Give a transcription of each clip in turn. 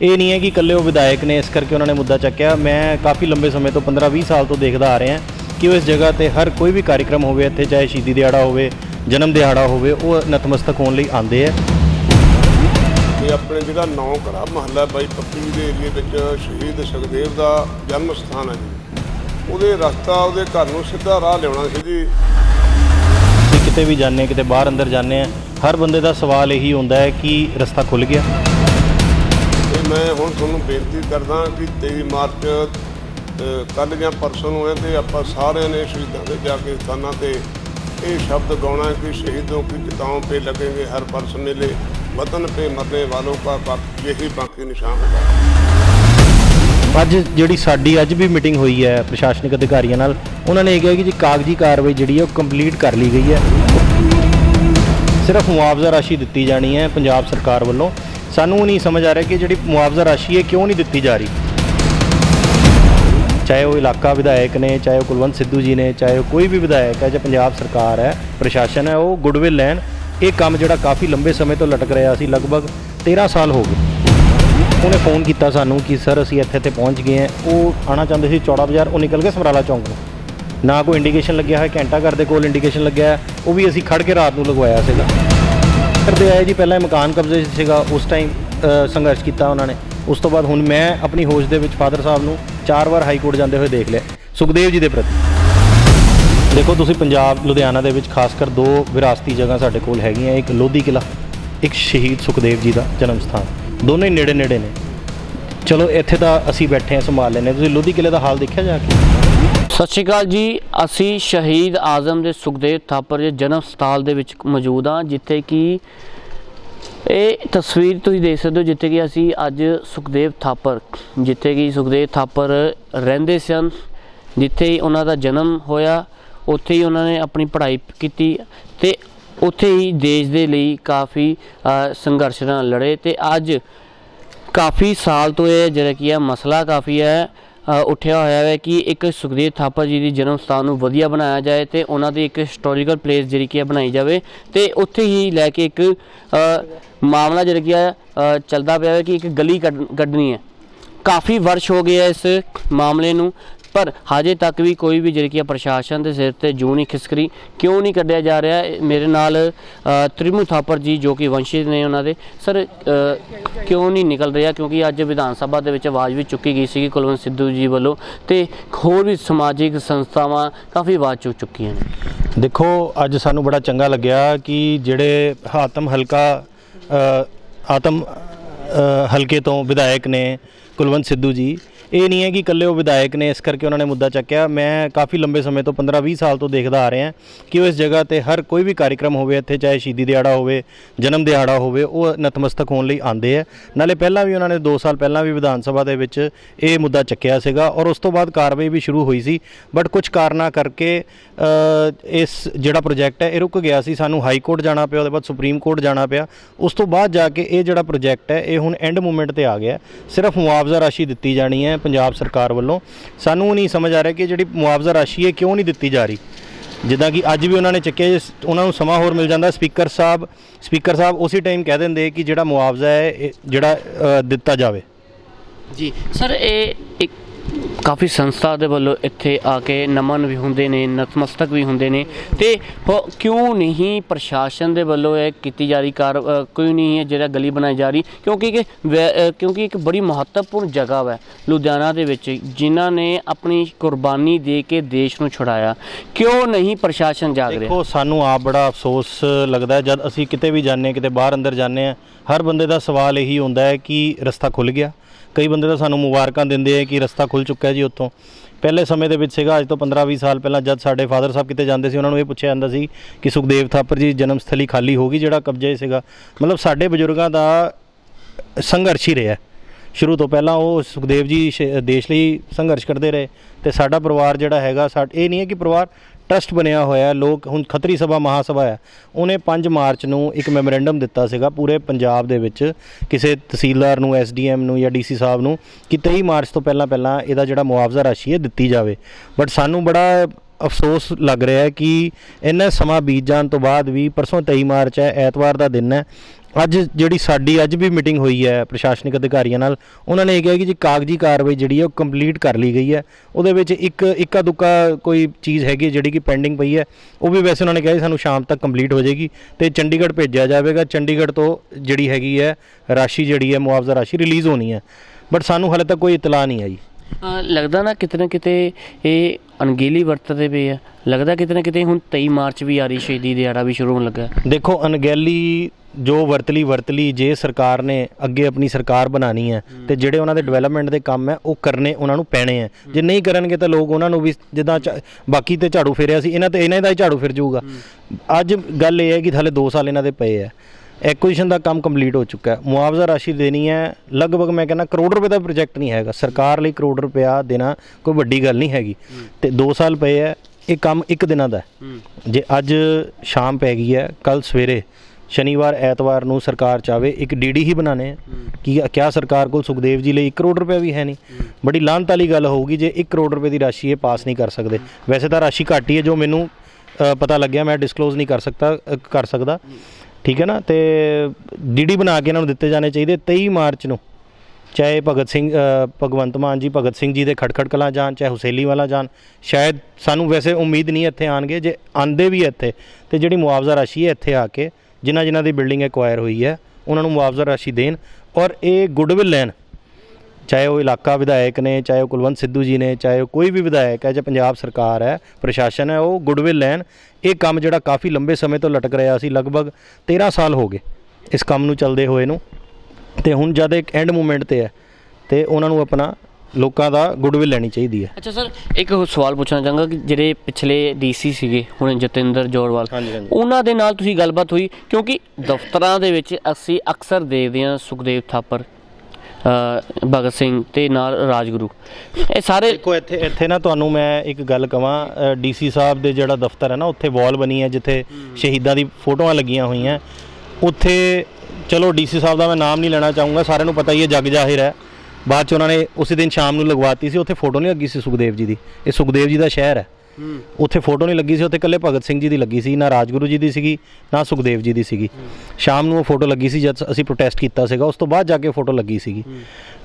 ਇਹ ਨਹੀਂ ਹੈ ਕਿ ਇਕੱਲੇ ਉਹ ਵਿਧਾਇਕ ਨੇ ਇਸ ਕਰਕੇ ਉਹਨਾਂ ਨੇ ਮੁੱਦਾ ਚੱਕਿਆ। ਮੈਂ ਕਾਫੀ ਲੰਬੇ ਸਮੇਂ ਤੋਂ 15-20 ਸਾਲ ਤੋਂ ਦੇਖਦਾ ਆ ਰਿਹਾ ਕਿ ਉਹ ਇਸ ਜਗ੍ਹਾ ਤੇ ਹਰ ਕੋਈ ਵੀ ਕਾਰਜਕ੍ਰਮ ਹੋਵੇ ਇੱਥੇ ਚਾਹੇ ਸ਼ਹੀਦੀ ਦਿਹਾੜਾ ਹੋਵੇ ਜਨਮ ਦਿਹਾੜਾ ਹੋਵੇ ਉਹ ਨਤਮਸਤਕ ਹੋਣ ਲਈ ਆਉਂਦੇ ਆ। ਇਹ ਆਪਣੇ ਜਿਹੜਾ ਨੌ ਘੜਾ ਮਹੱਲਾ ਬਾਈ ਪੱਪੀ ਦੇ ਏਰੀਏ ਵਿੱਚ ਸ਼ਹੀਦ ਸੁਖਦੇਵ ਦਾ ਜਨਮ ਸਥਾਨ ਹੈ ਜੀ। ਉਹਦੇ ਰਸਤਾ ਉਹਦੇ ਘਰ ਨੂੰ ਸਿੱਧਾ ਰਾਹ ਲਿਆਉਣਾ ਸੀ ਜੀ। ਕਿਤੇ ਵੀ ਜਾਂਦੇ ਕਿਤੇ ਬਾਹਰ ਅੰਦਰ ਜਾਂਦੇ ਆ ਹਰ ਬੰਦੇ ਦਾ ਸਵਾਲ ਇਹੀ ਹੁੰਦਾ ਹੈ ਕਿ ਰਸਤਾ ਖੁੱਲ ਗਿਆ। ਮੈਂ ਹੁਣ ਤੁਹਾਨੂੰ ਬੇਨਤੀ ਕਰਦਾ ਕਿ 23 ਮਾਰਚ ਕੱਲ੍ਹ ਜਾਂ ਪਰਸੋਂ ਨੂੰ ਹੈ ਤੇ ਆਪਾਂ ਸਾਰਿਆਂ ਨੇ ਸ਼ਹੀਦਾਂ ਦੇ ਜਾ ਕੇ ਸਥਾਨਾਂ ਤੇ ਇਹ ਸ਼ਬਦ ਗਾਉਣਾ ਕਿ ਸ਼ਹੀਦੋਂ ਕੀ ਕਿਤਾਉਂ ਪੇ ਲੱਗेंगे ਹਰ ਪਰਸ ਮੇਲੇ, ਵਤਨ ਪੇ ਮਰਨੇ ਵਾਲੋਂ ਕਾ ਇਹੀ ਬਾਕੀ ਨਿਸ਼ਾਨ ਹੋਗਾ ਅੱਜ ਜਿਹੜੀ ਸਾਡੀ ਅੱਜ ਵੀ ਮੀਟਿੰਗ ਹੋਈ ਹੈ ਪ੍ਰਸ਼ਾਸਨਿਕ ਅਧਿਕਾਰੀਆਂ ਨਾਲ, ਉਹਨਾਂ ਨੇ ਇਹ ਕਿਹਾ ਕਿ ਜੀ ਕਾਗਜ਼ੀ ਕਾਰਵਾਈ ਜਿਹੜੀ ਹੈ ਉਹ ਕੰਪਲੀਟ ਕਰ ਲਈ ਗਈ ਹੈ। ਸਿਰਫ ਮੁਆਵਜ਼ਾ ਰਾਸ਼ੀ ਦਿੱਤੀ ਜਾਣੀ ਹੈ ਪੰਜਾਬ ਸਰਕਾਰ ਵੱਲੋਂ। ਸਾਨੂੰ ਨਹੀਂ ਸਮਝ ਆ ਰਿਹਾ ਕਿ ਜਿਹੜੀ ਮੁਆਵਜ਼ਾ ਰਾਸ਼ੀ ਹੈ ਕਿਉਂ ਨਹੀਂ ਦਿੱਤੀ ਜਾ ਰਹੀ। ਚਾਹੇ ਉਹ ਇਲਾਕਾ ਵਿਧਾਇਕ ਨੇ, ਚਾਹੇ ਉਹ ਕੁਲਵੰਤ ਸਿੱਧੂ ਜੀ ਨੇ, ਚਾਹੇ ਉਹ ਕੋਈ ਵੀ ਵਿਧਾਇਕ ਹੈ ਜਾਂ ਪੰਜਾਬ ਸਰਕਾਰ ਹੈ, ਪ੍ਰਸ਼ਾਸਨ ਹੈ, ਉਹ ਗੁੱਡਵਿਲ ਲੈਣ। ਇਹ ਕੰਮ ਜਿਹੜਾ ਕਾਫੀ ਲੰਬੇ ਸਮੇਂ ਤੋਂ ਲਟਕ ਰਿਹਾ ਸੀ, ਲਗਭਗ 13 ਸਾਲ ਹੋ ਗਏ। ਉਹਨੇ ਫੋਨ ਕੀਤਾ ਸਾਨੂੰ ਕਿ, ਸਰ, ਅਸੀਂ ਇੱਥੇ ਤੇ ਪਹੁੰਚ ਗਏ ਹਾਂ। ਉਹ ਆਣਾ ਚਾਹੁੰਦੇ ਸੀ, ਚੌੜਾ ਬਾਜ਼ਾਰ, ਉਹ ਨਿਕਲ ਗਏ ਸਮਰਾਲਾ ਚੌਂਕ ਨੂੰ ਨਾ ਕੋਈ ਇੰਡੀਕੇਸ਼ਨ ਲੱਗਿਆ ਹੋਇਆ, ਘੰਟਾ ਘਰ ਦੇ ਕੋਲ ਇੰਡੀਕੇਸ਼ਨ ਲੱਗਿਆ ਉਹ ਵੀ ਅਸੀਂ ਖੜ ਕੇ ਰਾਤ ਨੂੰ ਲਗਵਾਇਆ ਸੀਗਾ। ਦੇ ਆਏ ਜੀ, ਪਹਿਲਾਂ ਮਕਾਨ ਕਬਜ਼ੇ 'ਚ ਸੀਗਾ, ਉਸ ਟਾਈਮ ਸੰਘਰਸ਼ ਕੀਤਾ ਉਹਨਾਂ ਨੇ। ਉਸ ਤੋਂ ਬਾਅਦ ਹੁਣ ਮੈਂ ਆਪਣੀ ਹੋਸ਼ ਦੇ ਵਿੱਚ ਫਾਦਰ ਸਾਹਿਬ ਨੂੰ ਚਾਰ ਵਾਰ ਹਾਈ ਕੋਰਟ ਜਾਂਦੇ ਹੋਏ ਦੇਖ ਲਿਆ। ਸੁਖਦੇਵ ਜੀ ਦੇ ਪ੍ਰਤੀ। ਦੇਖੋ, ਤੁਸੀਂ ਪੰਜਾਬ, ਲੁਧਿਆਣਾ ਦੇ ਵਿੱਚ ਖਾਸ ਕਰ ਦੋ ਵਿਰਾਸਤੀ ਜਗ੍ਹਾ ਸਾਡੇ ਕੋਲ ਹੈਗੀਆਂ, ਇੱਕ ਲੋਧੀ ਕਿਲਾ ਇੱਕ ਸ਼ਹੀਦ ਸੁਖਦੇਵ ਜੀ ਦਾ ਜਨਮ ਸਥਾਨ। ਦੋਨੋਂ ਹੀ ਨੇੜੇ ਨੇੜੇ ਨੇ। ਚਲੋ, ਇੱਥੇ ਤਾਂ ਅਸੀਂ ਬੈਠੇ ਹਾਂ, ਸੰਭਾਲ ਲੈਨੇ ਤੁਸੀਂ ਲੋਧੀ ਕਿਲੇ ਦਾ ਹਾਲ ਦੇਖਿਆ ਜਾ ਕੇ? ਸਤਿ ਸ਼੍ਰੀ ਅਕਾਲ ਜੀ। ਅਸੀਂ ਸ਼ਹੀਦ ਆਜ਼ਮ ਦੇ ਸੁਖਦੇਵ ਥਾਪਰ ਦੇ ਜਨਮ ਸਥਾਲ ਦੇ ਵਿੱਚ ਮੌਜੂਦ ਹਾਂ ਜਿੱਥੇ ਕਿ ਇਹ ਤਸਵੀਰ ਤੁਸੀਂ ਦੇਖ ਸਕਦੇ ਹੋ ਜਿੱਥੇ ਕਿ ਅਸੀਂ ਅੱਜ ਸੁਖਦੇਵ ਥਾਪਰ ਜਿੱਥੇ ਕਿ ਸੁਖਦੇਵ ਥਾਪਰ ਰਹਿੰਦੇ ਸਨ ਜਿੱਥੇ ਹੀ ਉਹਨਾਂ ਦਾ ਜਨਮ ਹੋਇਆ ਉੱਥੇ ਹੀ ਉਹਨਾਂ ਨੇ ਆਪਣੀ ਪੜ੍ਹਾਈ ਕੀਤੀ ਤੇ ਉੱਥੇ ਹੀ ਦੇਸ਼ ਦੇ ਲਈ ਕਾਫੀ ਅ, ਸੰਘਰਸ਼ ਨਾਲ ਲੜੇ ਤੇ ਅੱਜ ਕਾਫੀ ਸਾਲ ਤੋਂ ਇਹ ਜਿਹੜਾ ਕੀ ਹੈ ਮਸਲਾ ਕਾਫੀ ਹੈ ਉੱਠਿਆ ਹੋਇਆ ਹੈ ਕਿ ਇੱਕ ਸੁਖਦੇਵ ਥਾਪਰ ਜੀ ਦੀ ਜਨਮ ਸਥਾਨ ਨੂੰ ਵਧੀਆ ਬਣਾਇਆ ਜਾਏ ਤੇ ਉਹਨਾਂ ਦੀ ਇੱਕ ਹਿਸਟੋਰੀਕਲ ਪਲੇਸ ਜਿਹੜੀ ਕਿ ਹੈ ਬਣਾਈ ਜਾਵੇ ਤੇ ਉੱਥੇ ਹੀ ਲੈ ਕੇ ਇੱਕ ਮਾਮਲਾ ਜਿਹੜਾ ਕਿ ਚੱਲਦਾ ਪਿਆ ਹੈ ਕਿ ਇੱਕ ਗਲੀ ਕੱਢ- ਕੱਢਣੀ ਹੈ। ਕਾਫੀ ਵਰਸ਼ ਹੋ ਗਏ ਹੈ ਇਸ ਮਾਮਲੇ ਨੂੰ ਪਰ ਹਜੇ ਤੱਕ ਵੀ ਕੋਈ ਵੀ ਜਿਹੜੀ ਕਿ ਪ੍ਰਸ਼ਾਸਨ ਦੇ ਸਿਰ ਤੇ ਜੂੰ ਨਹੀਂ ਖਿਸਕਰੀ, ਕਿਉਂ ਨਹੀਂ ਕੱਢਿਆ ਜਾ ਰਿਹਾ? ਮੇਰੇ ਨਾਲ ਤ੍ਰਿਮੂ ਥਾਪਰ ਜੀ ਜੋ ਕਿ ਵੰਸ਼ਜ ਨੇ ਉਹਨਾਂ ਦੇ, ਸਰ ਕਿਉਂ ਨਹੀਂ ਨਿਕਲ ਰਿਹਾ? ਕਿਉਂਕਿ ਅੱਜ ਵਿਧਾਨ ਸਭਾ ਦੇ ਵਿੱਚ ਆਵਾਜ਼ ਵੀ ਚੁੱਕੀ ਗਈ ਸੀ ਕੁਲਵੰਤ ਸਿੱਧੂ ਜੀ ਵੱਲੋਂ ਤੇ ਹੋਰ ਵੀ ਸਮਾਜਿਕ ਸੰਸਥਾਵਾਂ ਕਾਫੀ ਆਵਾਜ਼ ਚੁੱਕ ਚੁੱਕੀਆਂ ਨੇ। ਦੇਖੋ, ਅੱਜ ਸਾਨੂੰ ਬੜਾ ਚੰਗਾ ਲੱਗਿਆ ਕਿ ਜਿਹੜੇ ਆਤਮ ਹਲਕਾ ਆਤਮ ਹਲਕੇ ਤੋਂ ਵਿਧਾਇਕ ਨੇ ਕੁਲਵੰਤ ਸਿੱਧੂ ਜੀ। ਇਹ ਨਹੀਂ ਹੈ ਕਿ ਇਕੱਲੇ ਉਹ ਵਿਧਾਇਕ ਨੇ, ਇਸ ਕਰਕੇ ਉਹਨਾਂ ਨੇ ਮੁੱਦਾ ਚੱਕਿਆ। ਮੈਂ ਕਾਫੀ ਲੰਬੇ ਸਮੇਂ ਤੋਂ 15-20 ਸਾਲ ਤੋਂ ਦੇਖਦਾ ਆ ਰਿਹਾ ਕਿ ਉਹ ਇਸ ਜਗ੍ਹਾ ਤੇ ਹਰ ਕੋਈ ਵੀ ਕਾਰਜਕ੍ਰਮ ਹੋਵੇ, ਇੱਥੇ ਚਾਹੇ ਸ਼ਹੀਦੀ ਦਿਹਾੜਾ ਹੋਵੇ, ਜਨਮ ਦਿਹਾੜਾ ਹੋਵੇ, ਉਹ ਨਤਮਸਤਕ ਹੋਣ ਲਈ ਆਉਂਦੇ ਆ। ਨਾਲੇ ਪਹਿਲਾਂ ਵੀ ਉਹਨਾਂ ਨੇ 2 ਸਾਲ ਪਹਿਲਾਂ ਵੀ ਵਿਧਾਨ ਸਭਾ ਦੇ ਵਿੱਚ ਇਹ ਮੁੱਦਾ ਚੱਕਿਆ ਸੀਗਾ ਔਰ ਉਸ ਤੋਂ ਬਾਅਦ ਕਾਰਵਾਈ ਵੀ ਸ਼ੁਰੂ ਹੋਈ ਸੀ। ਬਟ ਕੁਝ ਕਾਰਨਾਂ ਕਰਕੇ ਇਸ ਜਿਹੜਾ ਪ੍ਰੋਜੈਕਟ ਹੈ, ਇਹ ਰੁਕ ਗਿਆ ਸੀ। ਸਾਨੂੰ ਹਾਈ ਕੋਰਟ ਜਾਣਾ ਪਿਆ, ਉਹਦੇ ਬਾਅਦ ਸੁਪਰੀਮ ਕੋਰਟ ਜਾਣਾ ਪਿਆ। ਉਸ ਤੋਂ ਬਾਅਦ ਜਾ ਕੇ ਇਹ ਜਿਹੜਾ ਪ੍ਰੋਜੈਕਟ ਹੈ, ਇਹ ਹੁਣ ਐਂਡ ਮੂਵਮੈਂਟ ਤੇ ਆ ਗਿਆ। ਸਿਰਫ ਮੁਆਵਜ਼ਾ ਰਾਸ਼ੀ ਦਿੱਤੀ ਜਾਣੀ ਹੈ ਪੰਜਾਬ ਸਰਕਾਰ ਵੱਲੋਂ। ਸਾਨੂੰ ਨਹੀਂ ਸਮਝ ਆ ਰਿਹਾ ਕਿ ਜਿਹੜੀ ਮੁਆਵਜ਼ਾ ਰਾਸ਼ੀ ਹੈ ਕਿਉਂ ਨਹੀਂ ਦਿੱਤੀ ਜਾ ਰਹੀ। ਜਿੱਦਾਂ ਕਿ ਅੱਜ ਵੀ ਉਹਨਾਂ ਨੇ ਚੱਕਿਆ, ਉਹਨਾਂ ਨੂੰ ਸਮਾਂ ਹੋਰ ਮਿਲ ਜਾਂਦਾ। ਸਪੀਕਰ ਸਾਹਿਬ ਸਪੀਕਰ ਸਾਹਿਬ ਉਸੇ ਟਾਈਮ ਕਹਿ ਦਿੰਦੇ ਕਿ ਜਿਹੜਾ ਮੁਆਵਜ਼ਾ ਹੈ ਜਿਹੜਾ ਦਿੱਤਾ ਜਾਵੇ। ਜੀ, ਸਰ, ਇਹ ਇੱਕ ਕਾਫੀ ਸੰਸਥਾ ਦੇ ਵੱਲੋਂ ਇੱਥੇ ਆ ਕੇ ਨਮਨ ਵੀ ਹੁੰਦੇ ਨੇ ਨਤਮਸਤਕ ਵੀ ਹੁੰਦੇ ਨੇ। ਤੇ ਕਿਉਂ ਨਹੀਂ ਪ੍ਰਸ਼ਾਸਨ ਦੇ ਵੱਲੋਂ ਇਹ ਕੀਤੀ ਜਾ ਰਹੀ ਕਾਰ ਅ, ਕੋਈ ਨਹੀਂ ਹੈ ਜਿਹੜਾ ਗਲੀ ਬਣਾਈ ਜਾ ਰਹੀ ਕਿਉਂਕਿ ਕਿ ਕਿਉਂਕਿ ਇੱਕ ਬੜੀ ਮਹੱਤਵਪੂਰਨ ਜਗ੍ਹਾ ਹੈ ਲੁਧਿਆਣਾ ਦੇ ਵਿੱਚ ਜਿਨ੍ਹਾਂ ਨੇ ਆਪਣੀ ਕੁਰਬਾਨੀ ਦੇ ਕੇ ਦੇਸ਼ ਨੂੰ ਛੁਡਾਇਆ। ਕਿਉਂ ਨਹੀਂ ਪ੍ਰਸ਼ਾਸਨ ਜਾਗ ਰਿਹਾ? ਦੇਖੋ ਸਾਨੂੰ ਆਪ ਬੜਾ ਅਫਸੋਸ ਲੱਗਦਾ ਜਦ ਅਸੀਂ ਕਿਤੇ ਵੀ ਜਾਂਦੇ ਹਾਂ ਕਿਤੇ ਬਾਹਰ ਅੰਦਰ ਜਾਂਦੇ ਹਾਂ ਹਰ ਬੰਦੇ ਦਾ ਸਵਾਲ ਇਹੀ ਹੁੰਦਾ ਹੈ ਕਿ ਰਸਤਾ ਖੁੱਲ ਗਿਆ। ਕਈ ਬੰਦੇ ਤਾਂ ਸਾਨੂੰ ਮੁਬਾਰਕਾਂ ਦਿੰਦੇ ਆ ਕਿ ਰਸਤਾ ਖੁੱਲ ਚੁੱਕਾ ਹੈ ਜੀ ਉੱਥੋਂ। ਪਹਿਲੇ ਸਮੇਂ ਦੇ ਵਿੱਚ ਸੀਗਾ, ਅੱਜ ਤੋਂ 15-20 ਸਾਲ ਪਹਿਲਾਂ ਜਦ ਸਾਡੇ ਫਾਦਰ ਸਾਹਿਬ ਕਿਤੇ ਜਾਂਦੇ ਸੀ, ਉਹਨਾਂ ਨੂੰ ਇਹ ਪੁੱਛਿਆ ਜਾਂਦਾ ਸੀ ਕਿ ਸੁਖਦੇਵ ਥਾਪਰ ਜੀ ਜਨਮ ਸਥਲੀ ਖਾਲੀ ਹੋ ਗਈ, ਜਿਹੜਾ ਕਬਜ਼ੇ ਸੀਗਾ। ਮਤਲਬ ਸਾਡੇ ਬਜ਼ੁਰਗਾਂ ਦਾ ਸੰਘਰਸ਼ ਹੀ ਰਿਹਾ। ਸ਼ੁਰੂ ਤੋਂ ਪਹਿਲਾਂ ਉਹ ਸੁਖਦੇਵ ਜੀ ਸ਼- ਦੇਸ਼ ਲਈ ਸੰਘਰਸ਼ ਕਰਦੇ ਰਹੇ ਤੇ ਸਾਡਾ ਪਰਿਵਾਰ ਜਿਹੜਾ ਹੈਗਾ, ਸਾ, ਇਹ ਨਹੀਂ ਹੈ ਕਿ ਪਰਿਵਾਰ ਟਰਸਟ ਬਣਿਆ ਹੋਇਆ ਲੋਕ ਹੁਣ ਖੱਤਰੀ ਸਭਾ ਮਹਾ ਸਭਾ ਹੈ। ਉਹਨੇ 5 ਮਾਰਚ ਨੂੰ ਇੱਕ ਮੈਮੋਰੈਂਡਮ ਦਿੱਤਾ ਸੀਗਾ ਪੂਰੇ ਪੰਜਾਬ ਦੇ ਵਿੱਚ, ਕਿਸੇ ਤਹਿਸੀਲਦਾਰ ਨੂੰ, ਐਸਡੀਐਮ ਨੂੰ ਜਾਂ ਡੀਸੀ ਸਾਹਿਬ ਨੂੰ, ਕਿ 23 ਮਾਰਚ ਤੋਂ ਪਹਿਲਾਂ ਪਹਿਲਾਂ ਇਹਦਾ ਜਿਹੜਾ ਮੁਆਵਜ਼ਾ ਰਾਸ਼ੀ ਹੈ ਦਿੱਤੀ ਜਾਵੇ। ਬਟ ਸਾਨੂੰ ਬੜਾ ਅਫਸੋਸ ਲੱਗ ਰਿਹਾ ਹੈ ਕਿ ਇੰਨਾ ਸਮਾਂ ਬੀਤ ਜਾਣ ਤੋਂ ਬਾਅਦ ਵੀ ਪਰਸੋਂ 23 ਮਾਰਚ ਹੈ, ਐਤਵਾਰ ਦਾ ਦਿਨ ਹੈ ਅੱਜ ਜਿਹੜੀ ਸਾਡੀ ਅੱਜ ਵੀ ਮੀਟਿੰਗ ਹੋਈ ਹੈ ਪ੍ਰਸ਼ਾਸਨਿਕ ਅਧਿਕਾਰੀਆਂ ਨਾਲ, ਉਹਨਾਂ ਨੇ ਇਹ ਕਿਹਾ ਕਿ ਜੀ ਕਾਗਜ਼ੀ ਕਾਰਵਾਈ ਜਿਹੜੀ ਹੈ ਉਹ ਕੰਪਲੀਟ ਕਰ ਲਈ ਗਈ ਹੈ। ਉਹਦੇ ਵਿੱਚ ਇੱਕ ਇੱਕਾ ਦੁੱਕਾ ਕੋਈ ਚੀਜ਼ ਹੈਗੀ ਹੈ ਜਿਹੜੀ ਕਿ ਪੈਂਡਿੰਗ ਪਈ ਹੈ, ਉਹ ਵੀ ਵੈਸੇ ਉਹਨਾਂ ਨੇ ਕਿਹਾ ਜੀ ਸਾਨੂੰ ਸ਼ਾਮ ਤੱਕ ਕੰਪਲੀਟ ਹੋ ਜਾਏਗੀ ਤੇ ਚੰਡੀਗੜ੍ਹ ਭੇਜਿਆ ਜਾਵੇਗਾ। ਚੰਡੀਗੜ੍ਹ ਤੋਂ ਜਿਹੜੀ ਹੈਗੀ ਹੈ ਰਾਸ਼ੀ ਜਿਹੜੀ ਹੈ, ਮੁਆਵਜ਼ਾ ਰਾਸ਼ੀ ਰਿਲੀਜ਼ ਹੋਣੀ ਹੈ। ਬਟ ਸਾਨੂੰ ਹਾਲੇ ਤੱਕ ਕੋਈ ਇਤਲਾਹ ਨਹੀਂ ਆਈ। ਲੱਗਦਾ ਨਾ ਕਿਤੇ ਨਾ ਕਿਤੇ ਇਹ ਅਣਗਹਿਲੀ ਵਰਤਦੇ ਪਏ ਆ। ਲੱਗਦਾ ਕਿਤੇ ਨਾ ਕਿਤੇ ਹੁਣ 23 ਮਾਰਚ ਵੀ ਆ ਰਹੀ ਸ਼ਹੀਦੀ ਦਿਹਾੜਾ ਵੀ ਸ਼ੁਰੂ ਹੋਣ ਲੱਗਾ। ਦੇਖੋ ਅਣਗਹਿਲੀ ਜੋ ਵਰਤਲੀ ਵਰਤਲੀ ਜੇ ਸਰਕਾਰ ਨੇ ਅੱਗੇ ਆਪਣੀ ਸਰਕਾਰ ਬਣਾਣੀ ਹੈ ਤੇ ਜਿਹੜੇ ਉਹਨਾਂ ਦੇ ਡਿਵੈਲਪਮੈਂਟ ਦੇ ਕੰਮ ਹੈ ਉਹ ਕਰਨੇ ਉਹਨਾਂ ਨੂੰ ਪੈਣੇ ਹੈ। ਜੇ ਨਹੀਂ ਕਰਨਗੇ ਤਾਂ ਲੋਕ ਉਹਨਾਂ ਨੂੰ ਵੀ ਜਿੱਦਾਂ ਬਾਕੀ ਤੇ ਝਾੜੂ ਫੇਰਿਆ ਸੀ ਇਹਨਾਂ ਤੇ ਇਹਨਾਂ ਦਾ ਹੀ ਝਾੜੂ ਫਿਰ ਜਾਊਗਾ। ਅੱਜ ਗੱਲ ਇਹ ਹੈ ਕਿ ਹਾਲੇ 2 ਸਾਲ ਇਹਨਾਂ ਦੇ ਪਏ ਹੈ। ਐਕੁਜੀਸ਼ਨ ਦਾ ਕੰਮ ਕੰਪਲੀਟ ਹੋ ਚੁੱਕਾ ਹੈ। ਮੁਆਵਜ਼ਾ ਰਾਸ਼ੀ ਦੇਣੀ ਹੈ। ਲਗਭਗ ਮੈਂ ਕਹਿੰਦਾ ਕਰੋੜ ਰੁਪਏ ਦਾ ਪ੍ਰੋਜੈਕਟ ਨਹੀਂ ਹੈਗਾ। ਸਰਕਾਰ ਲਈ ਕਰੋੜ ਰੁਪਇਆ ਦੇਣਾ ਕੋਈ ਵੱਡੀ ਗੱਲ ਨਹੀਂ ਹੈਗੀ। ਤੇ 2 ਸਾਲ ਪਏ ਹੈ। ਇਹ ਕੰਮ ਇੱਕ ਦਿਨਾਂ ਦਾ ਜੇ ਅੱਜ ਸ਼ਾਮ ਪੈ ਗਈ ਹੈ ਕੱਲ ਸਵੇਰੇ ਸ਼ਨੀਵਾਰ ਐਤਵਾਰ ਨੂੰ ਸਰਕਾਰ ਚਾਵੇ ਇੱਕ ਡੀਡੀ ਹੀ ਬਣਾਣੇ ਕੀ ਕਿਆ ਸਰਕਾਰ ਕੋਲ ਸੁਖਦੇਵ ਜੀ ਲਈ 1 ਕਰੋੜ ਰੁਪਏ ਵੀ ਹੈ ਨਹੀਂ? ਬੜੀ ਲਾਹਨਤ ਵਾਲੀ ਗੱਲ ਹੋਊਗੀ ਜੇ 1 ਕਰੋੜ ਰੁਪਏ ਦੀ ਰਾਸ਼ੀ ਇਹ ਪਾਸ ਨਹੀਂ ਕਰ ਸਕਦੇ। ਵੈਸੇ ਤਾਂ ਰਾਸ਼ੀ ਘੱਟ ਹੀ ਜੋ ਮੈਨੂੰ ਪਤਾ ਲੱਗਿਆ। ਮੈਂ ਡਿਸਕਲੋਜ਼ ਨਹੀਂ ਕਰ ਸਕਦਾ ਕਰ ਸਕਦਾ। ਠੀਕ ਹੈ ਨਾ? ਤੇ ਡੀਡੀ ਬਣਾ ਕੇ ਇਹਨਾਂ ਨੂੰ ਦਿੱਤੇ ਜਾਣੇ ਚਾਹੀਦੇ 23 ਮਾਰਚ ਨੂੰ। ਚਾਹੇ ਭਗਤ ਸਿੰਘ ਭਗਵੰਤ ਮਾਨ ਜੀ, ਭਗਤ ਸਿੰਘ ਜੀ ਦੇ ਖਟਖਟ ਕਲਾਂ ਜਾਣ, ਚਾਹੇ ਹੁਸੈਲੀ ਵਾਲਾ ਜਾਣ। ਸ਼ਾਇਦ ਸਾਨੂੰ ਵੈਸੇ ਉਮੀਦ ਨਹੀਂ ਇੱਥੇ ਆਣਗੇ ਜੇ ਆਂਦੇ ਵੀ ਇੱਥੇ, ਤੇ ਜਿਹੜੀ ਮੁਆਵਜ਼ਾ ਰਾਸ਼ੀ ਹੈ ਇੱਥੇ ਆ ਕੇ ਜਿਨ੍ਹਾਂ ਜਿਨ੍ਹਾਂ ਦੀ ਬਿਲਡਿੰਗ ਐਕਵਾਇਰ ਹੋਈ ਹੈ, ਉਹਨਾਂ ਨੂੰ ਮੁਆਵਜ਼ਾ ਰਾਸ਼ੀ ਦੇਣ। ਔਰ ਇਹ ਗੁੱਡਵਿਲ ਲੈਣ। ਚਾਹੇ ਉਹ ਇਲਾਕਾ ਵਿਧਾਇਕ ਨੇ ਚਾਹੇ ਉਹ ਕੁਲਵੰਤ ਸਿੱਧੂ ਜੀ ਨੇ ਚਾਹੇ ਉਹ ਕੋਈ ਵੀ ਵਿਧਾਇਕ ਹੈ ਜਾਂ ਪੰਜਾਬ ਸਰਕਾਰ ਹੈ ਪ੍ਰਸ਼ਾਸਨ ਹੈ ਉਹ ਗੁੱਡਵਿਲ ਲੈਣ। ਇਹ ਕੰਮ ਜਿਹੜਾ ਕਾਫੀ ਲੰਬੇ ਸਮੇਂ ਤੋਂ ਲਟਕ ਰਿਹਾ ਸੀ ਲਗਭਗ 13 ਸਾਲ ਹੋ ਗਏ ਇਸ ਕੰਮ ਨੂੰ ਚੱਲਦੇ ਹੋਏ ਨੂੰ। ਤੇ ਹੁਣ ਜਦ ਇੱਕ ਐਂਡ ਮੂਮੈਂਟ ਤੇ ਹੈ ਤੇ ਉਹਨਾਂ ਨੂੰ ਆਪਣਾ ਲੋਕਾਂ ਦਾ ਗੁੱਡਵਿਲ ਲੈਣੀ ਚਾਹੀਦੀ ਹੈ। ਅੱਛਾ ਸਰ ਇੱਕ ਸਵਾਲ ਪੁੱਛਣਾ ਚਾਹਾਂਗਾ ਕਿ ਜਿਹੜੇ ਪਿਛਲੇ ਡੀਸੀ ਸੀਗੇ ਹੁਣ ਜਤਿੰਦਰ ਹਾਂਜੀ। ਉਹਨਾਂ ਦੇ ਨਾਲ ਤੁਸੀਂ ਗੱਲਬਾਤ ਹੋਈ? ਕਿਉਂਕਿ ਦਫ਼ਤਰਾਂ ਦੇ ਵਿੱਚ ਅਸੀਂ ਅਕਸਰ ਦੇਖਦੇ ਹਾਂ ਸੁਖਦੇਵ ਥਾਪਰ ਅ, ਭਗਤ ਸਿੰਘ ਤੇ ਨਾਲ ਰਾਜਗੁਰੂ। ਇਹ ਸਾਰੇ ਦੇਖੋ ਇੱਥੇ ਇੱਥੇ ਨਾ ਤੁਹਾਨੂੰ ਮੈਂ ਇੱਕ ਗੱਲ ਕਵਾਂ ਡੀਸੀ ਸਾਹਿਬ ਦੇ ਜਿਹੜਾ ਦਫ਼ਤਰ ਹੈ ਨਾ ਉੱਥੇ ਵਾਲ ਬਣੀ ਹੈ ਜਿੱਥੇ ਸ਼ਹੀਦਾਂ ਦੀ ਫੋਟੋਆਂ ਲੱਗੀਆਂ ਹੋਈਆਂ। ਉੱਥੇ ਚਲੋ ਡੀਸੀ ਸਾਹਿਬ ਦਾ ਮੈਂ ਨਾਮ ਨਹੀਂ ਲੈਣਾ ਚਾਹੂੰਗਾ ਸਾਰਿਆਂ ਨੂੰ ਪਤਾ ਹੀ ਹੈ ਜੱਗ ਜ਼ਾਹਿਰ ਹੈ। ਬਾਅਦ ਚ ਉਹਨਾਂ ਨੇ ਉਸੇ ਦਿਨ ਸ਼ਾਮ ਨੂੰ ਲਗਵਾਤੀ ਸੀ ਉੱਥੇ ਫੋਟੋ ਨਹੀਂ ਲੱਗੀ ਸੀ ਸੁਖਦੇਵ ਜੀ ਦੀ। ਇਹ ਸੁਖਦੇਵ ਜੀ ਦਾ ਸ਼ਹਿਰ ਹੈ। ਉੱਥੇ ਫੋਟੋ ਨਹੀਂ ਲੱਗੀ ਸੀ, ਉੱਥੇ ਇਕੱਲੇ ਭਗਤ ਸਿੰਘ ਜੀ ਦੀ ਲੱਗੀ ਸੀ, ਨਾ ਰਾਜਗੁਰੂ ਜੀ ਦੀ ਸੀਗੀ, ਨਾ ਸੁਖਦੇਵ ਜੀ ਦੀ ਸੀਗੀ। ਸ਼ਾਮ ਨੂੰ ਉਹ ਫੋਟੋ ਲੱਗੀ ਸੀ ਜਦ ਅਸੀਂ ਪ੍ਰੋਟੈਸਟ ਕੀਤਾ ਸੀਗਾ, ਉਸ ਤੋਂ ਬਾਅਦ ਜਾ ਕੇ ਫੋਟੋ ਲੱਗੀ ਸੀਗੀ।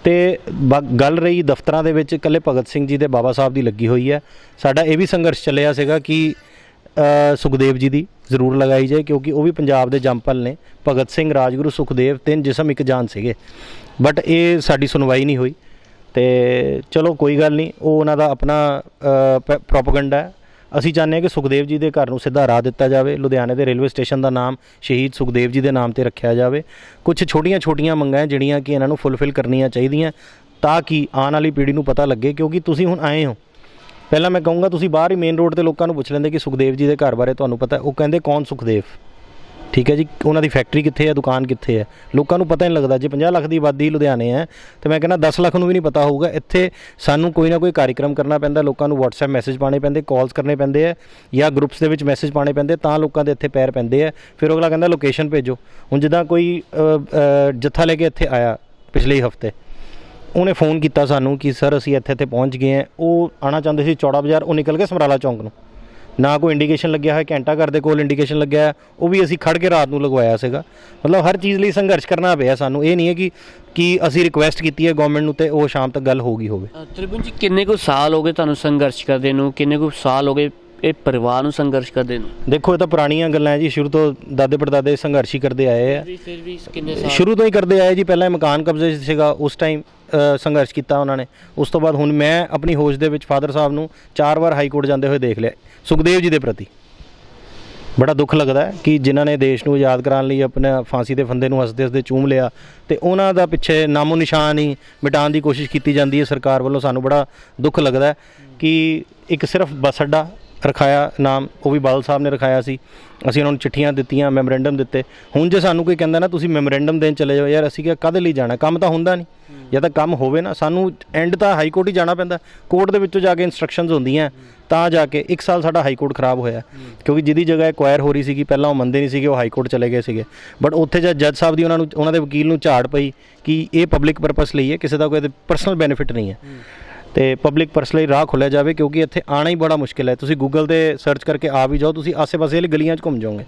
ਤੇ ਬ- ਗੱਲ ਰਹੀ ਦਫ਼ਤਰਾਂ ਦੇ ਵਿੱਚ, ਇਕੱਲੇ ਭਗਤ ਸਿੰਘ ਜੀ ਦੇ ਬਾਬਾ ਸਾਹਿਬ ਦੀ ਲੱਗੀ ਹੋਈ ਹੈ। ਸਾਡਾ ਇਹ ਵੀ ਸੰਘਰਸ਼ ਚੱਲਿਆ ਸੀਗਾ ਕਿ ਸੁਖਦੇਵ ਜੀ ਦੀ ਜ਼ਰੂਰ ਲਗਾਈ ਜਾਏ, ਕਿਉਂਕਿ ਉਹ ਵੀ ਪੰਜਾਬ ਦੇ ਜੰਪਲ ਨੇ। ਭਗਤ ਸਿੰਘ, ਰਾਜਗੁਰੂ, ਸੁਖਦੇਵ ਤਿੰਨ ਜਿਸਮ ਇੱਕ ਜਾਨ ਸੀਗੇ। ਬਟ ਇਹ ਸਾਡੀ ਸੁਣਵਾਈ ਨਹੀਂ ਹੋਈ। ਤੇ ਚਲੋ ਕੋਈ ਗੱਲ ਨਹੀਂ, ਉਹ ਉਹਨਾਂ ਦਾ ਆਪਣਾ ਪ੍ਰੋਪਗੈਂਡਾ ਹੈ। ਅਸੀਂ ਚਾਹੁੰਦੇ ਹਾਂ ਕਿ ਸੁਖਦੇਵ ਜੀ ਦੇ ਘਰ ਨੂੰ ਸਿੱਧਾ ਰਾਹ ਦਿੱਤਾ ਜਾਵੇ। ਲੁਧਿਆਣੇ ਦੇ ਰੇਲਵੇ ਸਟੇਸ਼ਨ ਦਾ ਨਾਮ ਸ਼ਹੀਦ ਸੁਖਦੇਵ ਜੀ ਦੇ ਨਾਮ ਤੇ ਰੱਖਿਆ ਜਾਵੇ। ਕੁਝ ਛੋਟੀਆਂ-ਛੋਟੀਆਂ ਮੰਗਾਂ ਜਿਹੜੀਆਂ ਕਿ ਇਹਨਾਂ ਨੂੰ ਫੁੱਲਫਿਲ ਕਰਨੀਆਂ ਚਾਹੀਦੀਆਂ, ਤਾਂ ਕਿ ਆਉਣ ਵਾਲੀ ਪੀੜ੍ਹੀ ਨੂੰ ਪਤਾ ਲੱਗੇ, ਕਿਉਂਕਿ ਤੁਸੀਂ ਹੁਣ ਆਏ ਹੋ। ਪਹਿਲਾਂ ਮੈਂ ਕਹੂੰਗਾ, ਤੁਸੀਂ ਬਾਹਰ ਹੀ ਮੇਨ ਰੋਡ ਤੇ ਲੋਕਾਂ ਨੂੰ ਪੁੱਛ ਲੈਂਦੇ ਕਿ ਸੁਖਦੇਵ ਜੀ ਦੇ ਘਰ ਬਾਰੇ ਤੁਹਾਨੂੰ ਪਤਾ ਉਹ ਕਹਿੰਦੇ, ਕੌਣ ਸੁਖਦੇਵ? ਠੀਕ ਹੈ ਜੀ, ਉਹਨਾਂ ਦੀ ਫੈਕਟਰੀ ਕਿੱਥੇ ਹੈ, ਦੁਕਾਨ ਕਿੱਥੇ ਹੈ? ਲੋਕਾਂ ਨੂੰ ਪਤਾ ਨਹੀਂ ਲੱਗਦਾ, ਜੇ 50 ਲੱਖ ਦੀ ਆਬਾਦੀ ਲੁਧਿਆਣੇ ਹੈ, ਤੇ ਮੈਂ ਕਹਿੰਦਾ 10 ਲੱਖ ਨੂੰ ਵੀ ਨਹੀਂ ਪਤਾ ਹੋਊਗਾ, ਇੱਥੇ ਸਾਨੂੰ ਕੋਈ ਨਾ ਕੋਈ ਕਾਰਜਕ੍ਰਮ ਕਰਨਾ ਪੈਂਦਾ, ਲੋਕਾਂ ਨੂੰ WhatsApp ਮੈਸੇਜ ਪਾਣੇ ਪੈਂਦੇ ਕਾਲਸ ਕਰਨੇ ਪੈਂਦੇ ਆ ਜਾਂ ਗਰੁੱਪਸ ਦੇ ਵਿੱਚ ਮੈਸੇਜ ਪਾਣੇ ਪੈਂਦੇ, ਤਾਂ ਲੋਕਾਂ ਦੇ ਇੱਥੇ ਪੈਰ ਪੈਂਦੇ ਆ ਫਿਰ ਅਗਲਾ ਕਹਿੰਦਾ ਲੋਕੇਸ਼ਨ ਭੇਜੋ। ਹੁਣ ਜਿੱਦਾਂ ਕੋਈ ਜੱਥਾ ਲੈ ਕੇ ਇੱਥੇ ਆਇਆ ਪਿਛਲੇ ਹਫ਼ਤੇ, ਉਹਨੇ ਫੋਨ ਕੀਤਾ ਸਾਨੂੰ ਕਿ, ਸਰ, ਅਸੀਂ ਇੱਥੇ ਇੱਥੇ ਪਹੁੰਚ ਗਏ ਹਾਂ। ਉਹ ਆਣਾ ਚਾਹੁੰਦੇ ਸੀ ਚੌੜਾ ਬਾਜ਼ਾਰ, ਉਹ ਨਿਕਲ ਕੇ ਸਮਰਾਲਾ ਚੌਂਕ ਨੂੰ। ਨਾ ਕੋਈ ਇੰਡੀਕੇਸ਼ਨ ਲੱਗਿਆ ਹੋਇਆ ਘੰਟਾ ਘਰ ਦੇ ਕੋਲ ਇੰਡੀਕੇਸ਼ਨ ਲੱਗਿਆ ਉਹ ਵੀ ਅਸੀਂ ਖੜ ਕੇ ਰਾਤ ਨੂੰ ਲਗਵਾਇਆ ਸੀਗਾ। ਮਤਲਬ ਹਰ ਚੀਜ਼ ਲਈ ਸੰਘਰਸ਼ ਕਰਨਾ ਪਿਆ ਸਾਨੂੰ ਇਹ ਨਹੀਂ ਹੈ ਕਿ ਕਿ ਅਸੀਂ ਰਿਕੁਐਸਟ ਕੀਤੀ ਹੈ ਗਵਰਨਮੈਂਟ ਨੂੰ ਤੇ ਉਹ ਸ਼ਾਮ ਤੱਕ ਗੱਲ ਹੋ ਗਈ ਹੋਵੇ। ਤ੍ਰਿਪਨ ਜੀ ਕਿੰਨੇ ਕੁ ਸਾਲ ਹੋ ਗਏ ਤੁਹਾਨੂੰ ਸੰਘਰਸ਼ ਕਰਦੇ ਨੂੰ? ਕਿੰਨੇ ਕੁ ਸਾਲ ਹੋ ਗਏ ਇਹ ਪਰਿਵਾਰ ਨੂੰ ਸੰਘਰਸ਼ ਕਰਦੇ ਨੂੰ? ਦੇਖੋ ਇਹ ਤਾਂ ਪੁਰਾਣੀਆਂ ਗੱਲਾਂ ਹੈ ਜੀ ਸ਼ੁਰੂ ਤੋਂ ਦਾਦੇ ਪੜਦਾਦੇ ਸੰਘਰਸ਼ ਹੀ ਕਰਦੇ ਆਏ ਆ। ਵੀ ਫਿਰ ਵੀ ਕਿੰਨੇ ਸਾਲ? ਸ਼ੁਰੂ ਤੋਂ ਹੀ ਕਰਦੇ ਆਏ ਜੀ ਪਹਿਲਾਂ ਮਕਾਨ ਕਬਜ਼ੇ ਸੀਗਾ ਉਸ ਟਾਈਮ ਸੰਘਰਸ਼ ਕੀਤਾ ਉਹਨਾਂ ਨੇ। ਉਸ ਤੋਂ ਬਾਅਦ ਹੁਣ ਮੈਂ ਆਪਣੀ ਹੋਸ਼ ਦੇ ਵਿੱਚ ਫਾਦਰ ਸਾਹਿਬ ਨੂੰ ਚਾਰ ਵਾਰ ਹਾਈ ਕੋਰਟ ਜਾਂਦੇ ਹੋਏ ਦੇਖ ਲਿਆ। ਸੁਖਦੇਵ ਜੀ ਦੇ ਪ੍ਰਤੀ। ਬੜਾ ਦੁੱਖ ਲੱਗਦਾ ਕਿ ਜਿਨ੍ਹਾਂ ਨੇ ਦੇਸ਼ ਨੂੰ ਆਜ਼ਾਦ ਕਰਾਉਣ ਲਈ ਆਪਣੇ ਫਾਂਸੀ ਦੇ ਫੰਦੇ ਨੂੰ ਹੱਸਦੇ ਹੱਸਦੇ ਚੂਮ ਲਿਆ ਤੇ ਉਹਨਾਂ ਦਾ ਪਿੱਛੇ ਨਾਮੋ ਨਿਸ਼ਾਨ ਹੀ ਮਿਟਾਉਣ ਦੀ ਕੋਸ਼ਿਸ਼ ਕੀਤੀ ਜਾਂਦੀ ਹੈ ਸਰਕਾਰ ਵੱਲੋਂ। ਸਾਨੂੰ ਬੜਾ ਦੁੱਖ ਲੱਗਦਾ ਕਿ ਇੱਕ ਸਿਰਫ ਬੱਸ ਅੱਡਾ ਰਖਾਇਆ, ਨਾਮ ਉਹ ਵੀ ਬਾਦਲ ਸਾਹਿਬ ਨੇ ਰਖਾਇਆ ਸੀ। ਅਸੀਂ ਉਹਨਾਂ ਨੂੰ ਚਿੱਠੀਆਂ ਦਿੱਤੀਆਂ ਮੈਮੋਰੈਂਡਮ ਦਿੱਤੇ। ਹੁਣ ਜੇ ਸਾਨੂੰ ਕੋਈ ਕਹਿੰਦਾ ਨਾ, ਤੁਸੀਂ ਮੈਮੋਰੈਂਡਮ ਦੇਣ ਚਲੇ ਜਾਓ, ਯਾਰ ਅਸੀਂ ਕਿਹਾ ਕਦੇ ਲਈ ਜਾਣਾ? ਕੰਮ ਤਾਂ ਹੁੰਦਾ ਨਹੀਂ। ਜਾਂ ਤਾਂ ਕੰਮ ਹੋਵੇ ਨਾ। ਸਾਨੂੰ ਐਂਡ ਤਾਂ ਹਾਈ ਕੋਰਟ ਹੀ ਜਾਣਾ ਪੈਂਦਾ। ਕੋਰਟ ਦੇ ਵਿੱਚੋਂ ਜਾ ਕੇ ਇਨਸਟਰਕਸ਼ਨਸ ਹੁੰਦੀਆਂ। ਤਾਂ ਜਾ ਕੇ ਇੱਕ ਸਾਲ ਸਾਡਾ ਹਾਈ ਕੋਰਟ ਖਰਾਬ ਹੋਇਆ। ਕਿਉਂਕਿ ਜਿਹਦੀ ਜਗ੍ਹਾ ਐਕਵਾਇਰ ਹੋ ਰਹੀ ਸੀਗੀ, ਪਹਿਲਾਂ ਉਹ ਮੰਨਦੇ ਨਹੀਂ ਸੀਗੇ, ਉਹ ਹਾਈ ਕੋਰਟ ਚਲੇ ਗਏ ਸੀਗੇ। ਬਟ ਉੱਥੇ ਜਦ ਜੱਜ ਸਾਹਿਬ ਦੀ ਉਹਨਾਂ ਨੂੰ, ਉਹਨਾਂ ਦੇ ਵਕੀਲ ਨੂੰ ਝਾੜ ਪਈ ਕਿ ਇਹ ਪਬਲਿਕ ਪਰਪਸ ਲਈ ਹੈ, ਕਿਸੇ ਦਾ ਕੋਈ ਪਰਸਨਲ ਬੈਨੀਫਿਟ ਨਹੀਂ ਹੈ। ਤੇ ਪਬਲਿਕ ਪਰਸ ਲਈ ਰਾਹ ਖੋਲ੍ਹਿਆ ਜਾਵੇ ਕਿਉਂਕਿ ਇੱਥੇ ਆਣਾ ਹੀ ਬੜਾ ਮੁਸ਼ਕਿਲ ਹੈ। ਤੁਸੀਂ ਗੂਗਲ ਤੇ ਸਰਚ ਕਰਕੇ ਆ ਵੀ ਜਾਓ ਤੁਸੀਂ ਆਸੇ-ਪਾਸੇ ਵਾਲੀ ਗਲੀਆਂ 'ਚ ਘੁੰਮ ਜਾਓਗੇ।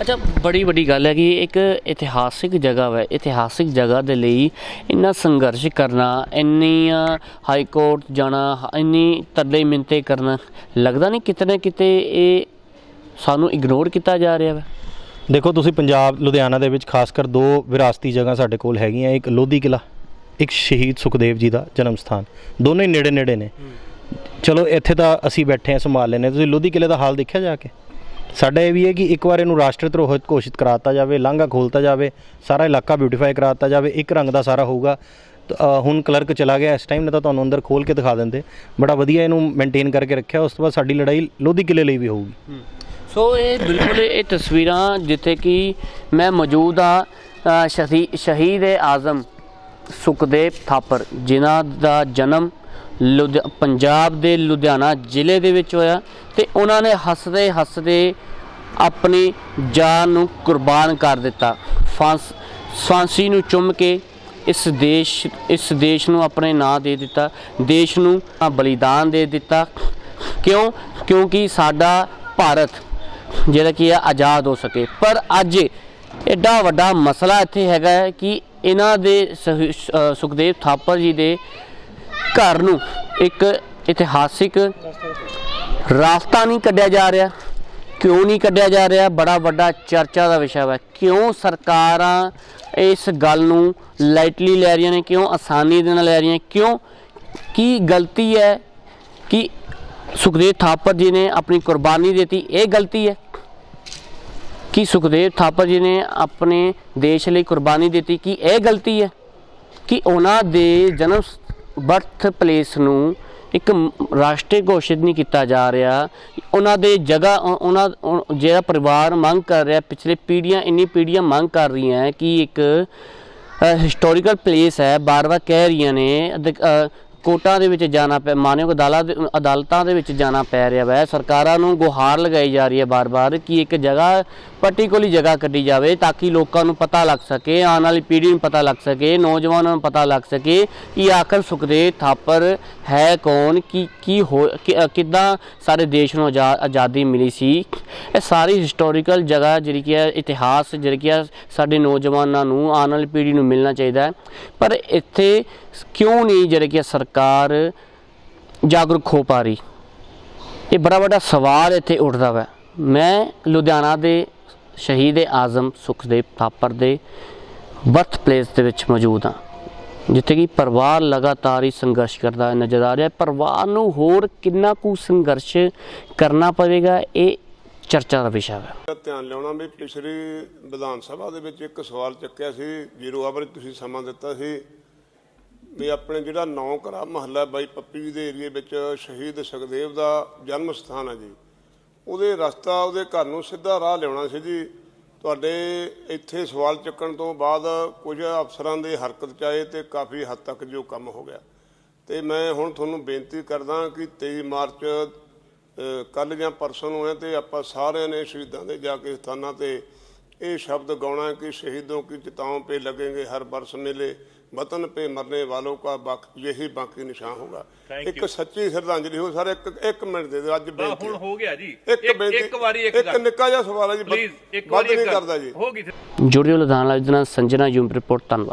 ਅੱਛਾ ਬੜੀ ਵੱਡੀ ਗੱਲ ਹੈ ਕਿ ਇੱਕ ਇਤਿਹਾਸਿਕ ਜਗ੍ਹਾ ਹੈ ਇਤਿਹਾਸਿਕ ਜਗ੍ਹਾ ਦੇ ਲਈ ਇੰਨਾ ਸੰਘਰਸ਼ ਕਰਨਾ ਇੰਨੀਆਂ ਹਾਈ ਕੋਰਟ ਜਾਣਾ ਇੰਨੀ ਤਰਲੇ ਮਿੰਤੇ ਕਰਨਾ ਲੱਗਦਾ ਨਹੀਂ ਕਿਤੇ ਨਾ ਕਿਤੇ ਇਹ ਸਾਨੂੰ ਇਗਨੋਰ ਕੀਤਾ ਜਾ ਰਿਹਾ ਹੈ ਦੇਖੋ ਤੁਸੀਂ ਪੰਜਾਬ ਲੁਧਿਆਣਾ ਦੇ ਵਿੱਚ ਖਾਸ ਕਰ ਦੋ ਵਿਰਾਸਤੀ ਜਗ੍ਹਾ ਸਾਡੇ ਕੋਲ ਹੈਗੀਆਂ ਇੱਕ ਲੋਧੀ ਕਿਲਾ ਇੱਕ ਸ਼ਹੀਦ ਸੁਖਦੇਵ ਜੀ ਦਾ ਜਨਮ ਸਥਾਨ। ਦੋਨੇ ਹੀ ਨੇੜੇ ਨੇੜੇ ਨੇ। ਚਲੋ, ਇੱਥੇ ਤਾਂ ਅਸੀਂ ਬੈਠੇ ਹਾਂ, ਸੰਭਾਲ ਲੈਨੇ ਤੁਸੀਂ ਲੋਧੀ ਕਿਲੇ ਦਾ ਹਾਲ ਦੇਖਿਆ ਜਾ ਕੇ? ਸਾਡਾ ਇਹ ਵੀ ਹੈ ਕਿ ਇੱਕ ਵਾਰ ਇਹਨੂੰ ਰਾਸ਼ਟਰ ਧਰੋਹਰ ਘੋਸ਼ਿਤ ਕਰਾਤਾ ਜਾਵੇ, ਲਾਂਘਾ ਖੋਲਤਾ ਜਾਵੇ, ਸਾਰਾ ਇਲਾਕਾ ਬਿਊਟੀਫਾਈ ਕਰਾਤਾ ਜਾਵੇ, ਇੱਕ ਰੰਗ ਦਾ ਸਾਰਾ ਹੋਊਗਾ। ਹੁਣ ਕਲਰਕ ਚਲਾ ਗਿਆ, ਇਸ ਟਾਈਮ ਨੇ ਤਾਂ ਤੁਹਾਨੂੰ ਅੰਦਰ ਖੋਲ ਕੇ ਦਿਖਾ ਦਿੰਦੇ। ਬੜਾ ਵਧੀਆ ਇਹਨੂੰ ਮੇਨਟੇਨ ਕਰਕੇ ਰੱਖਿਆ, ਉਸ ਤੋਂ ਬਾਅਦ ਸਾਡੀ ਲੜਾਈ ਲੋਧੀ ਕਿਲੇ ਲਈ ਵੀ ਹੋਊਗੀ। ਸੋ ਇਹ ਬਿਲਕੁਲ ਇਹ ਤਸਵੀਰਾਂ ਜਿੱਥੇ ਕਿ ਮੈਂ ਮੌਜੂਦ ਆ ਸ਼ਹੀਦ ਏ ਆਜ਼ਮ ਸੁਖਦੇਵ ਥਾਪਰ, ਜਿਨ੍ਹਾਂ ਦਾ ਜਨਮ ਲੁਧਿ- ਪੰਜਾਬ ਦੇ ਲੁਧਿਆਣਾ ਜ਼ਿਲ੍ਹੇ ਦੇ ਵਿੱਚ ਹੋਇਆ ਤੇ ਉਹਨਾਂ ਨੇ ਹੱਸਦੇ ਹੱਸਦੇ ਆਪਣੀ ਜਾਨ ਨੂੰ ਕੁਰਬਾਨ ਕਰ ਦਿੱਤਾ। ਫਾਂਸ, ਫਾਂਸੀ ਨੂੰ ਚੁੰਮ ਕੇ ਇਸ ਦੇਸ਼ ਇਸ ਦੇਸ਼ ਨੂੰ ਆਪਣੇ ਨਾਂ ਦੇ ਦਿੱਤਾ, ਦੇਸ਼ ਨੂੰ ਬਲੀਦਾਨ ਦੇ ਦਿੱਤਾ। ਕਿਉਂ? ਕਿਉਂਕਿ ਸਾਡਾ ਭਾਰਤ ਜਿਹੜਾ ਕੀ ਹੈ ਆਜ਼ਾਦ ਹੋ ਸਕੇ। ਪਰ ਅੱਜ ਐਡਾ ਵੱਡਾ ਮਸਲਾ ਇੱਥੇ ਹੈਗਾ ਹੈ ਕਿ ਇਹਨਾਂ ਦੇ ਸਹ- ਸੁਖਦੇਵ ਥਾਪਰ ਜੀ ਦੇ ਘਰ ਨੂੰ ਇੱਕ ਇਤਿਹਾਸਿਕ ਰਾਸਤਾ ਨਹੀਂ ਕੱਢਿਆ ਜਾ ਰਿਹਾ। ਕਿਉਂ ਨਹੀਂ ਕੱਢਿਆ ਜਾ ਰਿਹਾ? ਬੜਾ ਵੱਡਾ ਚਰਚਾ ਦਾ ਵਿਸ਼ਾ ਹੈ ਕਿਉਂ ਸਰਕਾਰਾਂ ਇਸ ਗੱਲ ਨੂੰ ਲਾਈਟਲੀ ਲੈ ਰਹੀਆਂ ਨੇ? ਕਿਉਂ ਆਸਾਨੀ ਦੇ ਨਾਲ ਲੈ ਰਹੀਆਂ? ਕਿਉਂ, ਕੀ ਗਲਤੀ ਹੈ ਕਿ ਸੁਖਦੇਵ ਥਾਪਰ ਜੀ ਨੇ ਆਪਣੀ ਕੁਰਬਾਨੀ ਦਿੱਤੀ? ਇਹ ਗਲਤੀ ਹੈ। ਕਿ ਸੁਖਦੇਵ ਥਾਪਰ ਜੀ ਨੇ ਆਪਣੇ ਦੇਸ਼ ਲਈ ਕੁਰਬਾਨੀ ਦਿੱਤੀ? ਕਿ ਇਹ ਗਲਤੀ ਹੈ ਕਿ ਉਹਨਾਂ ਦੇ ਜਨਮ ਬਰਥ ਪਲੇਸ ਨੂੰ ਇੱਕ ਰਾਸ਼ਟਰੀ ਘੋਸ਼ਿਤ ਨਹੀਂ ਕੀਤਾ ਜਾ ਰਿਹਾ? ਉਹਨਾਂ ਦੇ ਜਗ੍ਹਾ ਉਹਨਾਂ ਜਿਹੜਾ ਪਰਿਵਾਰ ਮੰਗ ਕਰ ਰਿਹਾ ਪਿਛਲੇ ਪੀੜ੍ਹੀਆਂ ਇੰਨੀ ਪੀੜ੍ਹੀਆਂ ਮੰਗ ਕਰ ਰਹੀਆਂ ਹੈ ਕਿ ਇੱਕ ਹਿਸਟੋਰੀਕਲ ਪਲੇਸ ਹੈ। ਬਾਰ-ਬਾਰ ਕਹਿ ਰਹੀਆਂ ਨੇ ਅਧਿਕ- ਅ, ਦੇ ਵਿੱਚ ਜਾਣਾ ਪੈ ਮਾਨਯੋਗ ਅਦਾਲਤ ਅਦਾਲਤਾਂ ਦੇ ਵਿੱਚ ਜਾਣਾ ਪੈ ਰਿਹਾ ਹੈ। ਸਰਕਾਰਾਂ ਨੂੰ ਗੁਹਾਰ ਲਗਾਈ ਜਾ ਰਹੀ ਹੈ ਬਾਰ-ਬਾਰ ਕਿ ਇੱਕ ਜਗ੍ਹਾ ਪਾਰਟਿਕੂਲਰ ਜਗ੍ਹਾ ਕੱਢੀ ਜਾਵੇ ਤਾਂ ਕਿ ਲੋਕਾਂ ਨੂੰ ਪਤਾ ਲੱਗ ਸਕੇ, ਆਉਣ ਵਾਲੀ ਪੀੜ੍ਹੀ ਨੂੰ ਪਤਾ ਲੱਗ ਸਕੇ, ਨੌਜਵਾਨਾਂ ਨੂੰ ਪਤਾ ਲੱਗ ਸਕੇ ਕਿ ਆਖਰ ਸੁਖਦੇਵ ਥਾਪਰ ਹੈ ਕੌਣ, ਕੀ ਕੀ ਹੋ, ਕਿ- ਕਿੱਦਾਂ ਸਾਡੇ ਦੇਸ਼ ਨੂੰ ਆਜ਼ਾ- ਆਜ਼ਾਦੀ ਮਿਲੀ ਸੀ। ਇਹ ਸਾਰੀ ਹਿਸਟੋਰੀਕਲ ਜਗ੍ਹਾ ਜਿਹੜੀ ਕਿ ਹੈ, ਇਤਿਹਾਸ ਜਿਹੜੀ ਕਿ ਹੈ, ਸਾਡੇ ਨੌਜਵਾਨਾਂ ਨੂੰ, ਆਉਣ ਵਾਲੀ ਪੀੜ੍ਹੀ ਨੂੰ ਮਿਲਣਾ ਚਾਹੀਦਾ ਹੈ। ਪਰ ਇੱਥੇ ਕਿਉਂ ਨਹੀਂ ਜਿਹੜੀ ਕਿ ਸਰਕਾਰ ਜਾਗਰੂਕ ਹੋ ਪਾ ਰਹੀ? ਇਹ ਬੜਾ ਵੱਡਾ ਸਵਾਲ ਇੱਥੇ ਉੱਠਦਾ ਵਾ। ਮੈਂ ਲੁਧਿਆਣਾ ਦੇ ਸ਼ਹੀਦ ਆਜ਼ਮ ਸੁਖਦੇਵ ਥਾਪਰ ਦੇ ਬਰਥ ਪਲੇਸ ਦੇ ਵਿੱਚ ਮੌਜੂਦ ਹਾਂ। ਜਿੱਥੇ ਕਿ ਪਰਿਵਾਰ ਲਗਾਤਾਰ ਹੀ ਸੰਘਰਸ਼ ਕਰਦਾ ਨਜ਼ਰ ਆ ਰਿਹਾ। ਪਰਿਵਾਰ ਨੂੰ ਹੋਰ ਕਿੰਨਾ ਕੁ ਸੰਘਰਸ਼ ਕਰਨਾ ਪਵੇਗਾ, ਇਹ ਚਰਚਾ ਦਾ ਵਿਸ਼ਾ ਹੈ। ਧਿਆਨ ਲਿਆਉਣਾ ਵੀ ਪਿਛਲੀ ਵਿਧਾਨ ਸਭਾ ਦੇ ਵਿੱਚ ਇੱਕ ਸਵਾਲ ਚੱਕਿਆ ਸੀ। ਜ਼ੀਰੋ ਆਵਰ ਤੁਸੀਂ ਸਮਾਂ ਦਿੱਤਾ ਸੀ ਵੀ ਆਪਣੇ ਜਿਹੜਾ ਨੌ ਘਰਾ ਮਹੱਲਾ ਬਾਈ ਪੱਪੀ ਜੀ ਦੇ ਏਰੀਏ ਵਿੱਚ ਸ਼ਹੀਦ ਸੁਖਦੇਵ ਦਾ ਜਨਮ ਸਥਾਨ ਹੈ ਜੀ। ਉਹਦੇ ਰਸਤਾ ਉਹਦੇ ਘਰ ਨੂੰ ਸਿੱਧਾ ਰਾਹ ਲਿਆਉਣਾ ਸੀ ਜੀ। ਤੁਹਾਡੇ ਇੱਥੇ ਸਵਾਲ ਚੱਕਣ ਤੋਂ ਬਾਅਦ ਕੁਝ ਅਫਸਰਾਂ ਦੇ ਹਰਕਤ 'ਚ ਆਏ ਤੇ ਕਾਫੀ ਹੱਦ ਤੱਕ ਜੋ ਕੰਮ ਹੋ ਗਿਆ। ਤੇ ਮੈਂ ਹੁਣ ਤੁਹਾਨੂੰ ਬੇਨਤੀ ਕਰਦਾ ਕਿ 23 ਮਾਰਚ ਕੱਲ ਜਾਂ ਪਰਸੋਂ ਨੂੰ ਹੈ ਤੇ ਆਪਾਂ ਸਾਰਿਆਂ ਨੇ ਸ਼ਹੀਦਾਂ ਦੇ ਜਾ ਕੇ ਸਥਾਨਾਂ ਤੇ ਇਹ ਸ਼ਬਦ ਗਾਉਣਾ ਕਿ ਸ਼ਹੀਦੋਂ ਕੀ ਚਿਤਾਵਾਂ 'ਤੇ ਲੱਗेंगे ਹਰ ਬਰਸ ਮੇਲੇ। वतन पे मरने वालों का बाक यही बाकी निशान होगा ਇੱਕ ਸੱਚੀ ਸ਼ਰਧਾਂਜਲੀ ਹੋ ਸਰ ਇੱਕ ਇੱਕ ਮਿੰਟ ਦੇ ਦਿਓ ਅੱਜ ਬਾ ਬੇਨਤੀ ਹੁਣ ਹੋ ਗਿਆ ਜੀ ਇੱਕ ਇੱਕ ਬੇਨਤੀ ਇੱਕ ਵਾਰੀ ਇੱਕ ਇੱਕ ਗੱਲ ਨਿੱਕਾ ਜਿਹਾ ਸਵਾਲ ਹੈ ਜੀ ਪਲੀਜ਼ ਇੱਕ ਵੱਧ ਵਾਰੀ ਨਹੀਂ ਇੱਕ ਗੱਲ ਕਰਦਾ ਜੀ ਹੋ ਗਈ ਜੁੜਿਓ ਲੁਧਿਆਣਾ ਲਾਈਵ ਦੇ ਨਾਲ ਸੰਜਨਾ ਯੂਮ ਰਿਪੋਰਟ ਧੰਨਵਾਦ